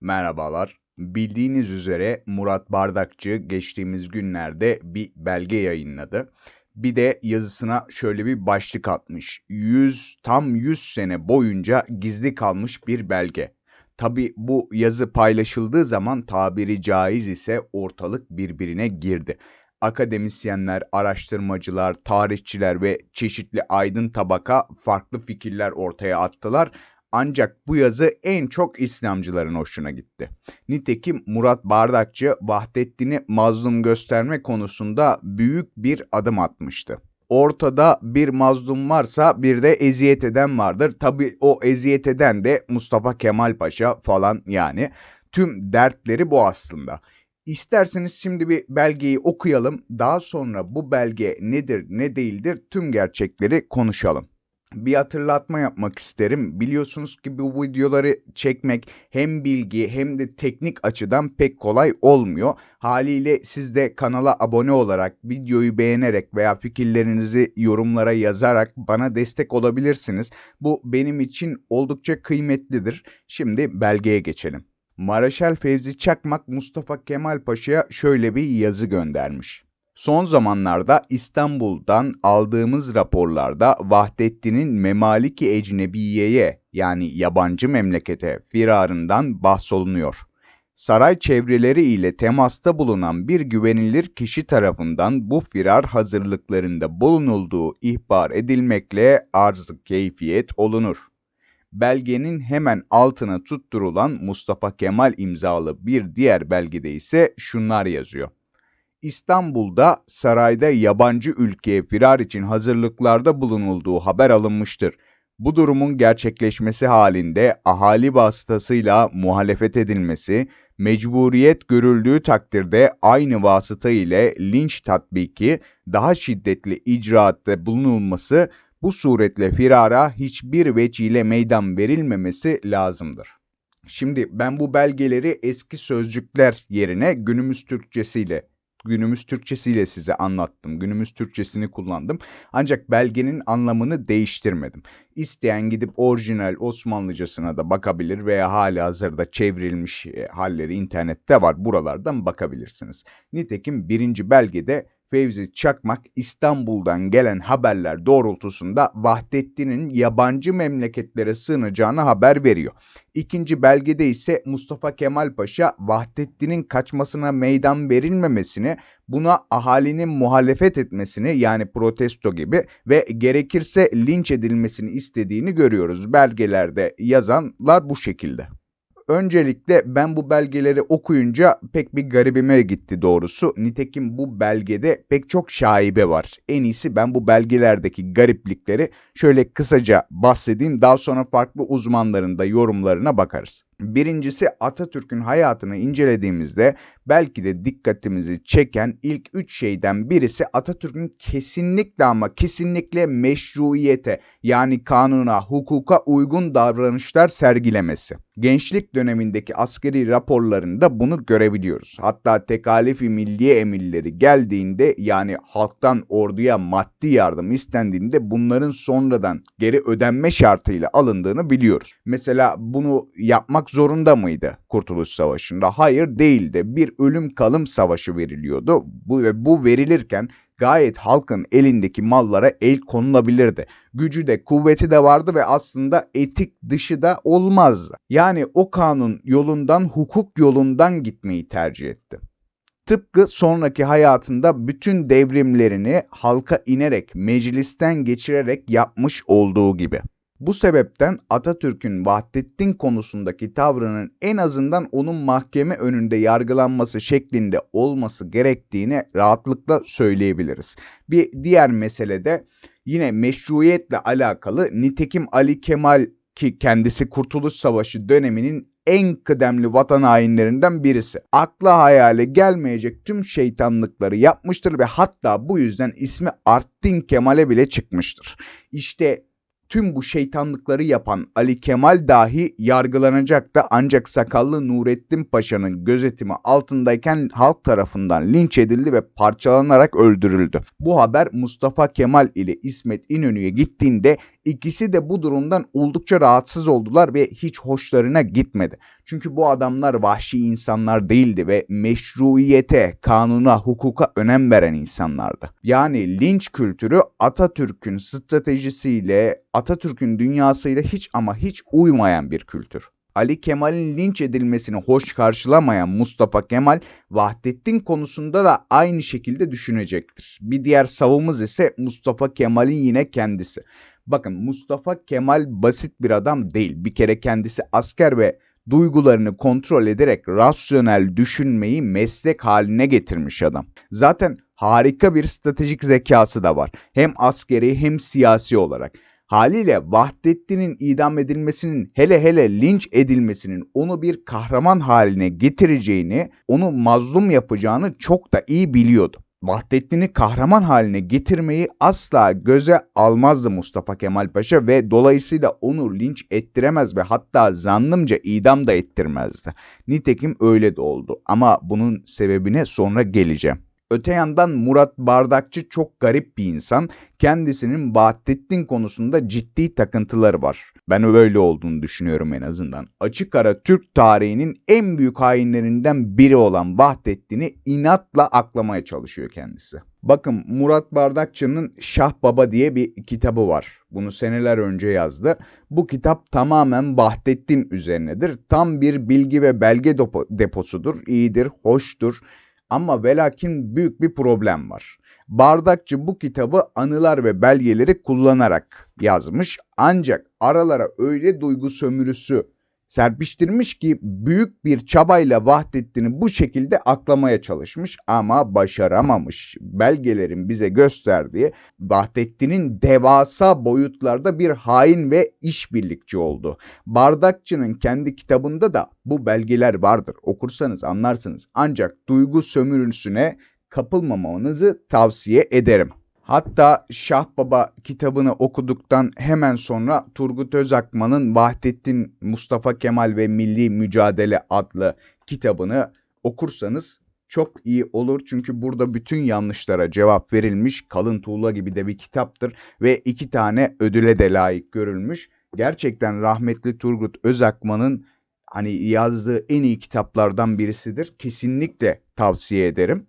Merhabalar. Bildiğiniz üzere Murat Bardakçı geçtiğimiz günlerde bir belge yayınladı. Bir de yazısına şöyle bir başlık atmış. 100 tam 100 sene boyunca gizli kalmış bir belge. Tabi bu yazı paylaşıldığı zaman tabiri caiz ise ortalık birbirine girdi. Akademisyenler, araştırmacılar, tarihçiler ve çeşitli aydın tabaka farklı fikirler ortaya attılar ancak bu yazı en çok İslamcıların hoşuna gitti. Nitekim Murat Bardakçı Vahdettin'i mazlum gösterme konusunda büyük bir adım atmıştı. Ortada bir mazlum varsa bir de eziyet eden vardır. Tabi o eziyet eden de Mustafa Kemal Paşa falan yani. Tüm dertleri bu aslında. İsterseniz şimdi bir belgeyi okuyalım. Daha sonra bu belge nedir ne değildir tüm gerçekleri konuşalım bir hatırlatma yapmak isterim. Biliyorsunuz ki bu videoları çekmek hem bilgi hem de teknik açıdan pek kolay olmuyor. Haliyle siz de kanala abone olarak, videoyu beğenerek veya fikirlerinizi yorumlara yazarak bana destek olabilirsiniz. Bu benim için oldukça kıymetlidir. Şimdi belgeye geçelim. Maraşal Fevzi Çakmak Mustafa Kemal Paşa'ya şöyle bir yazı göndermiş. Son zamanlarda İstanbul'dan aldığımız raporlarda Vahdettin'in Memaliki Ecnebiye'ye yani yabancı memlekete firarından bahsolunuyor. Saray çevreleri ile temasta bulunan bir güvenilir kişi tarafından bu firar hazırlıklarında bulunulduğu ihbar edilmekle arz keyfiyet olunur. Belgenin hemen altına tutturulan Mustafa Kemal imzalı bir diğer belgede ise şunlar yazıyor. İstanbul'da sarayda yabancı ülkeye firar için hazırlıklarda bulunulduğu haber alınmıştır. Bu durumun gerçekleşmesi halinde ahali vasıtasıyla muhalefet edilmesi, mecburiyet görüldüğü takdirde aynı vasıta ile linç tatbiki, daha şiddetli icraatte bulunulması, bu suretle firara hiçbir vecihle meydan verilmemesi lazımdır. Şimdi ben bu belgeleri eski sözcükler yerine günümüz Türkçesiyle günümüz Türkçesiyle size anlattım. Günümüz Türkçesini kullandım. Ancak belgenin anlamını değiştirmedim. İsteyen gidip orijinal Osmanlıcasına da bakabilir veya hali hazırda çevrilmiş e, halleri internette var. Buralardan bakabilirsiniz. Nitekim birinci belgede Fevzi Çakmak İstanbul'dan gelen haberler doğrultusunda Vahdettin'in yabancı memleketlere sığınacağını haber veriyor. İkinci belgede ise Mustafa Kemal Paşa Vahdettin'in kaçmasına meydan verilmemesini, buna ahalinin muhalefet etmesini yani protesto gibi ve gerekirse linç edilmesini istediğini görüyoruz. Belgelerde yazanlar bu şekilde. Öncelikle ben bu belgeleri okuyunca pek bir garibime gitti doğrusu. Nitekim bu belgede pek çok şaibe var. En iyisi ben bu belgelerdeki gariplikleri şöyle kısaca bahsedeyim. Daha sonra farklı uzmanların da yorumlarına bakarız. Birincisi Atatürk'ün hayatını incelediğimizde belki de dikkatimizi çeken ilk üç şeyden birisi Atatürk'ün kesinlikle ama kesinlikle meşruiyete yani kanuna, hukuka uygun davranışlar sergilemesi. Gençlik dönemindeki askeri raporlarında bunu görebiliyoruz. Hatta tekalifi milliye emirleri geldiğinde yani halktan orduya maddi yardım istendiğinde bunların sonradan geri ödenme şartıyla alındığını biliyoruz. Mesela bunu yapmak zorunda mıydı Kurtuluş Savaşı'nda? Hayır değildi. Bir ölüm kalım savaşı veriliyordu. Bu ve bu verilirken gayet halkın elindeki mallara el konulabilirdi. Gücü de kuvveti de vardı ve aslında etik dışı da olmazdı. Yani o kanun yolundan hukuk yolundan gitmeyi tercih etti. Tıpkı sonraki hayatında bütün devrimlerini halka inerek, meclisten geçirerek yapmış olduğu gibi. Bu sebepten Atatürk'ün Vahdettin konusundaki tavrının en azından onun mahkeme önünde yargılanması şeklinde olması gerektiğini rahatlıkla söyleyebiliriz. Bir diğer mesele de yine meşruiyetle alakalı nitekim Ali Kemal ki kendisi Kurtuluş Savaşı döneminin en kıdemli vatan hainlerinden birisi. Akla hayale gelmeyecek tüm şeytanlıkları yapmıştır ve hatta bu yüzden ismi Arttin Kemal'e bile çıkmıştır. İşte tüm bu şeytanlıkları yapan Ali Kemal dahi yargılanacaktı ancak sakallı Nurettin Paşa'nın gözetimi altındayken halk tarafından linç edildi ve parçalanarak öldürüldü. Bu haber Mustafa Kemal ile İsmet İnönü'ye gittiğinde İkisi de bu durumdan oldukça rahatsız oldular ve hiç hoşlarına gitmedi. Çünkü bu adamlar vahşi insanlar değildi ve meşruiyete, kanuna, hukuka önem veren insanlardı. Yani linç kültürü Atatürk'ün stratejisiyle, Atatürk'ün dünyasıyla hiç ama hiç uymayan bir kültür. Ali Kemal'in linç edilmesini hoş karşılamayan Mustafa Kemal, Vahdettin konusunda da aynı şekilde düşünecektir. Bir diğer savımız ise Mustafa Kemal'in yine kendisi. Bakın Mustafa Kemal basit bir adam değil. Bir kere kendisi asker ve duygularını kontrol ederek rasyonel düşünmeyi meslek haline getirmiş adam. Zaten harika bir stratejik zekası da var. Hem askeri hem siyasi olarak. Haliyle Vahdettin'in idam edilmesinin hele hele linç edilmesinin onu bir kahraman haline getireceğini, onu mazlum yapacağını çok da iyi biliyordu. Vahdettin'i kahraman haline getirmeyi asla göze almazdı Mustafa Kemal Paşa ve dolayısıyla onu linç ettiremez ve hatta zannımca idam da ettirmezdi. Nitekim öyle de oldu ama bunun sebebine sonra geleceğim. Öte yandan Murat Bardakçı çok garip bir insan. Kendisinin Vahdettin konusunda ciddi takıntıları var. Ben öyle olduğunu düşünüyorum en azından. Açık ara Türk tarihinin en büyük hainlerinden biri olan Vahdettin'i inatla aklamaya çalışıyor kendisi. Bakın Murat Bardakçı'nın Şah Baba diye bir kitabı var. Bunu seneler önce yazdı. Bu kitap tamamen Vahdettin üzerinedir. Tam bir bilgi ve belge deposudur. İyidir, hoştur ama velakin büyük bir problem var. Bardakçı bu kitabı anılar ve belgeleri kullanarak yazmış ancak aralara öyle duygu sömürüsü serpiştirmiş ki büyük bir çabayla Vahdettin'i bu şekilde aklamaya çalışmış ama başaramamış. Belgelerin bize gösterdiği Vahdettin'in devasa boyutlarda bir hain ve işbirlikçi oldu. Bardakçı'nın kendi kitabında da bu belgeler vardır. Okursanız anlarsınız. Ancak duygu sömürüsüne kapılmamanızı tavsiye ederim. Hatta Şah Baba kitabını okuduktan hemen sonra Turgut Özakman'ın Vahdettin Mustafa Kemal ve Milli Mücadele adlı kitabını okursanız çok iyi olur. Çünkü burada bütün yanlışlara cevap verilmiş. Kalın tuğla gibi de bir kitaptır ve iki tane ödüle de layık görülmüş. Gerçekten rahmetli Turgut Özakman'ın hani yazdığı en iyi kitaplardan birisidir. Kesinlikle tavsiye ederim.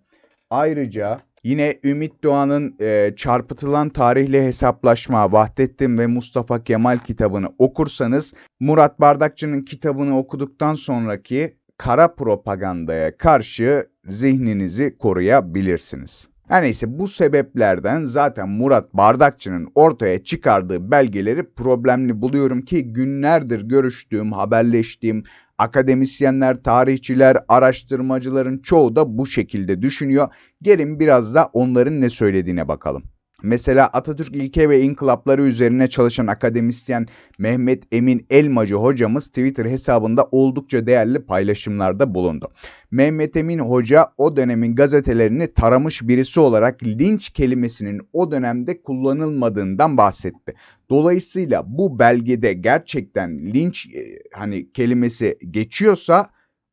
Ayrıca Yine Ümit Doğan'ın e, Çarpıtılan Tarihle Hesaplaşma, Vahdettin ve Mustafa Kemal kitabını okursanız, Murat Bardakçı'nın kitabını okuduktan sonraki kara propagandaya karşı zihninizi koruyabilirsiniz. Her neyse bu sebeplerden zaten Murat Bardakçı'nın ortaya çıkardığı belgeleri problemli buluyorum ki günlerdir görüştüğüm, haberleştiğim akademisyenler, tarihçiler, araştırmacıların çoğu da bu şekilde düşünüyor. Gelin biraz da onların ne söylediğine bakalım. Mesela Atatürk ilke ve inkılapları üzerine çalışan akademisyen Mehmet Emin Elmacı hocamız Twitter hesabında oldukça değerli paylaşımlarda bulundu. Mehmet Emin hoca o dönemin gazetelerini taramış birisi olarak linç kelimesinin o dönemde kullanılmadığından bahsetti. Dolayısıyla bu belgede gerçekten linç e, hani kelimesi geçiyorsa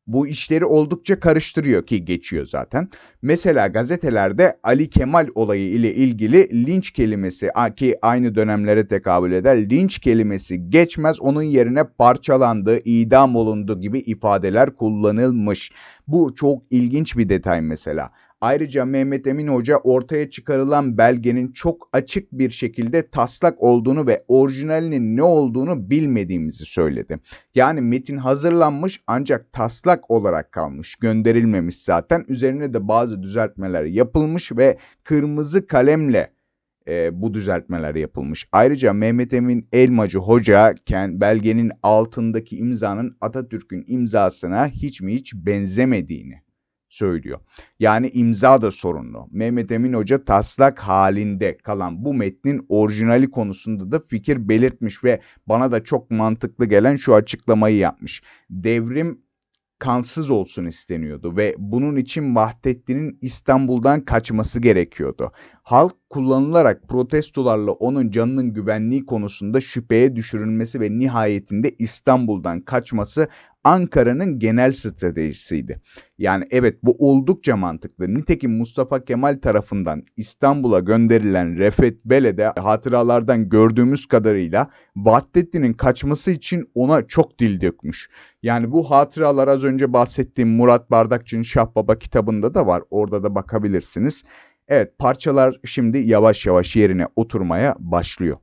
bu işleri oldukça karıştırıyor ki geçiyor zaten. Mesela gazetelerde Ali Kemal olayı ile ilgili linç kelimesi ki aynı dönemlere tekabül eder linç kelimesi geçmez onun yerine parçalandı, idam olundu gibi ifadeler kullanılmış. Bu çok ilginç bir detay mesela. Ayrıca Mehmet Emin Hoca ortaya çıkarılan belgenin çok açık bir şekilde taslak olduğunu ve orijinalinin ne olduğunu bilmediğimizi söyledi. Yani metin hazırlanmış ancak taslak olarak kalmış, gönderilmemiş zaten. Üzerine de bazı düzeltmeler yapılmış ve kırmızı kalemle e, bu düzeltmeler yapılmış. Ayrıca Mehmet Emin Elmacı Hoca belgenin altındaki imzanın Atatürk'ün imzasına hiç mi hiç benzemediğini söylüyor. Yani imza da sorunlu. Mehmet Emin Hoca taslak halinde kalan bu metnin orijinali konusunda da fikir belirtmiş ve bana da çok mantıklı gelen şu açıklamayı yapmış. Devrim kansız olsun isteniyordu ve bunun için Vahdettin'in İstanbul'dan kaçması gerekiyordu. Halk kullanılarak protestolarla onun canının güvenliği konusunda şüpheye düşürülmesi ve nihayetinde İstanbul'dan kaçması Ankara'nın genel stratejisiydi. Yani evet bu oldukça mantıklı. Nitekim Mustafa Kemal tarafından İstanbul'a gönderilen Refet Bele'de hatıralardan gördüğümüz kadarıyla Vahdettin'in kaçması için ona çok dil dökmüş. Yani bu hatıralar az önce bahsettiğim Murat Bardakçı'nın Şah Baba kitabında da var. Orada da bakabilirsiniz. Evet parçalar şimdi yavaş yavaş yerine oturmaya başlıyor.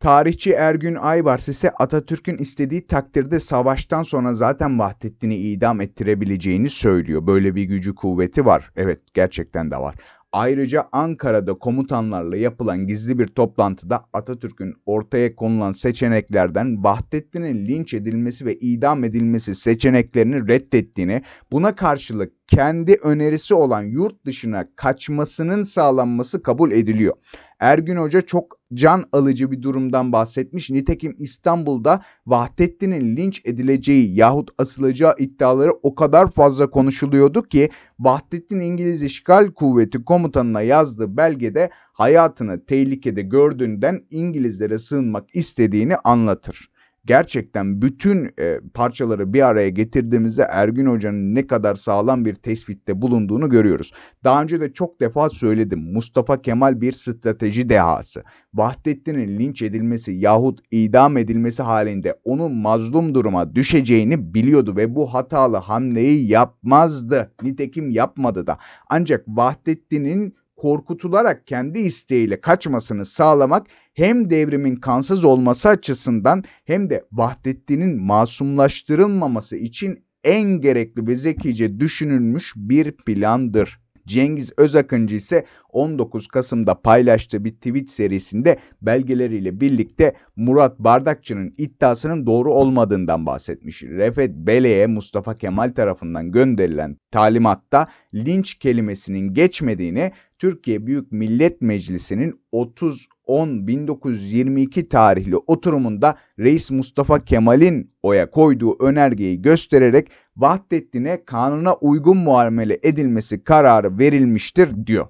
Tarihçi Ergün Aybars ise Atatürk'ün istediği takdirde savaştan sonra zaten Vahdettin'i idam ettirebileceğini söylüyor. Böyle bir gücü kuvveti var. Evet gerçekten de var. Ayrıca Ankara'da komutanlarla yapılan gizli bir toplantıda Atatürk'ün ortaya konulan seçeneklerden Vahdettin'in linç edilmesi ve idam edilmesi seçeneklerini reddettiğini, buna karşılık kendi önerisi olan yurt dışına kaçmasının sağlanması kabul ediliyor. Ergün Hoca çok can alıcı bir durumdan bahsetmiş. Nitekim İstanbul'da Vahdettin'in linç edileceği yahut asılacağı iddiaları o kadar fazla konuşuluyordu ki Vahdettin İngiliz İşgal Kuvveti komutanına yazdığı belgede hayatını tehlikede gördüğünden İngilizlere sığınmak istediğini anlatır gerçekten bütün e, parçaları bir araya getirdiğimizde Ergün Hoca'nın ne kadar sağlam bir tespitte bulunduğunu görüyoruz. Daha önce de çok defa söyledim. Mustafa Kemal bir strateji dehası. Vahdettin'in linç edilmesi yahut idam edilmesi halinde onun mazlum duruma düşeceğini biliyordu ve bu hatalı hamleyi yapmazdı. Nitekim yapmadı da. Ancak Vahdettin'in korkutularak kendi isteğiyle kaçmasını sağlamak hem devrimin kansız olması açısından hem de Vahdettin'in masumlaştırılmaması için en gerekli ve zekice düşünülmüş bir plandır. Cengiz Özakıncı ise 19 Kasım'da paylaştığı bir tweet serisinde belgeleriyle birlikte Murat Bardakçı'nın iddiasının doğru olmadığından bahsetmiş. Refet Bele'ye Mustafa Kemal tarafından gönderilen talimatta linç kelimesinin geçmediğini Türkiye Büyük Millet Meclisi'nin 30 10 1922 tarihli oturumunda Reis Mustafa Kemal'in oya koyduğu önergeyi göstererek Vahdettin'e kanuna uygun muamele edilmesi kararı verilmiştir diyor.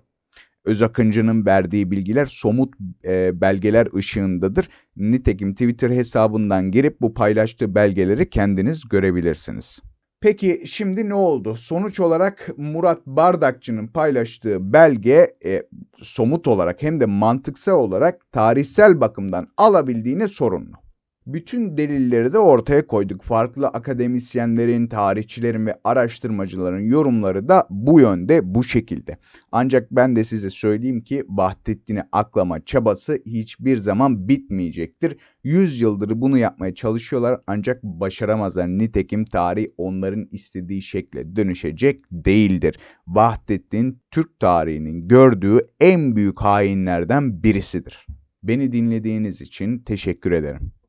Özakıncı'nın verdiği bilgiler somut e, belgeler ışığındadır. Nitekim Twitter hesabından girip bu paylaştığı belgeleri kendiniz görebilirsiniz. Peki şimdi ne oldu? Sonuç olarak Murat Bardakçı'nın paylaştığı belge e, somut olarak hem de mantıksal olarak tarihsel bakımdan alabildiğine sorunlu. Bütün delilleri de ortaya koyduk. Farklı akademisyenlerin, tarihçilerin ve araştırmacıların yorumları da bu yönde, bu şekilde. Ancak ben de size söyleyeyim ki Vahdettin'i aklama çabası hiçbir zaman bitmeyecektir. 100 yıldır bunu yapmaya çalışıyorlar ancak başaramazlar. Nitekim tarih onların istediği şekle dönüşecek değildir. Vahdettin Türk tarihinin gördüğü en büyük hainlerden birisidir. Beni dinlediğiniz için teşekkür ederim.